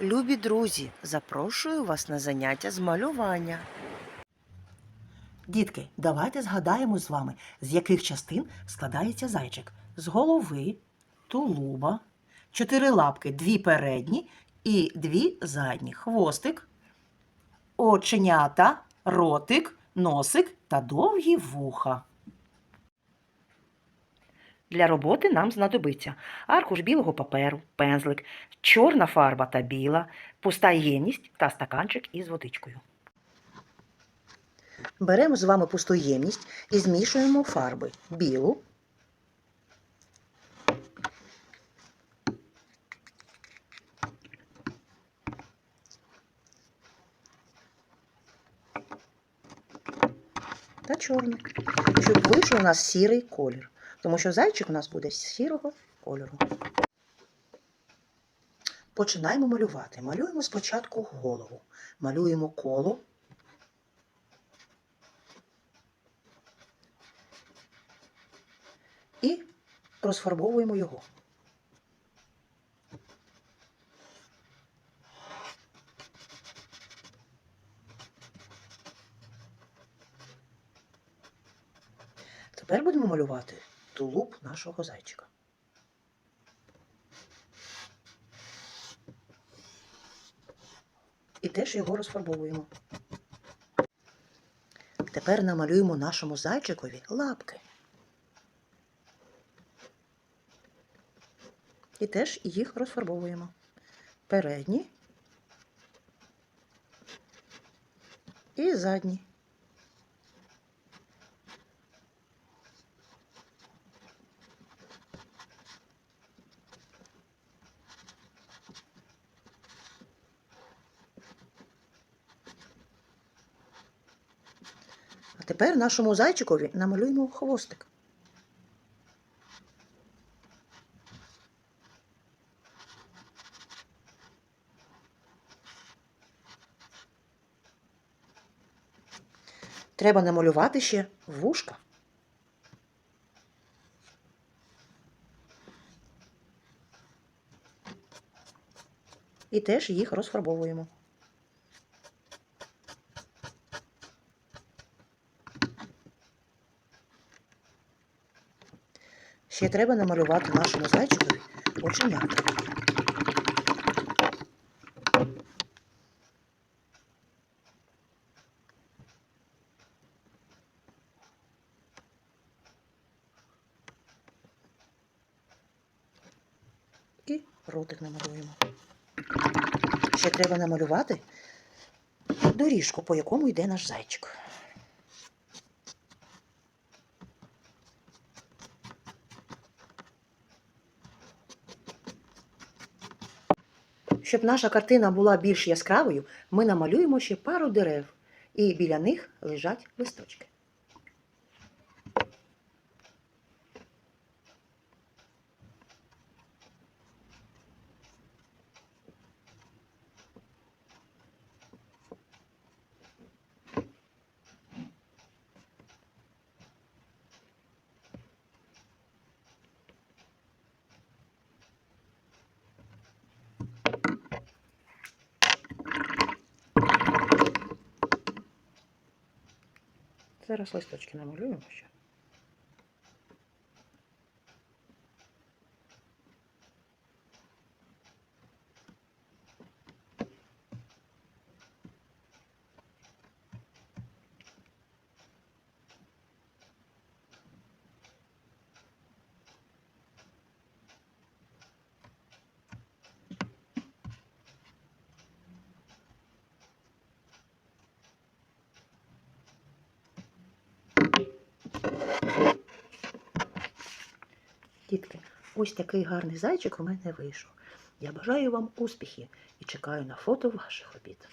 Любі друзі, запрошую вас на заняття з малювання. Дітки, давайте згадаємо з вами, з яких частин складається зайчик. З голови, тулуба, чотири лапки, дві передні і дві задні. Хвостик, оченята, ротик, носик та довгі вуха. Для роботи нам знадобиться аркуш білого паперу, пензлик, чорна фарба та біла, пуста ємність та стаканчик із водичкою. Беремо з вами пусту ємність і змішуємо фарби білу, та чорну, щоб вийшов у нас сірий колір. Тому що зайчик у нас буде сірого кольору. Починаємо малювати. Малюємо спочатку голову. Малюємо коло. І розфарбовуємо його. Тепер будемо малювати тулуб нашого зайчика. І теж його розфарбовуємо. Тепер намалюємо нашому зайчикові лапки. І теж їх розфарбовуємо. Передні і задні. Тепер нашому зайчикові намалюємо хвостик. Треба намалювати ще вушка. І теж їх розфарбовуємо. Ще треба намалювати нашому зайчикові оченята. І ротик намалюємо. Ще треба намалювати доріжку, по якому йде наш зайчик. Щоб наша картина була більш яскравою, ми намалюємо ще пару дерев, і біля них лежать листочки. Зараз листочки намалюємо ще. Дітки, ось такий гарний зайчик у мене вийшов. Я бажаю вам успіхів і чекаю на фото ваших робіт.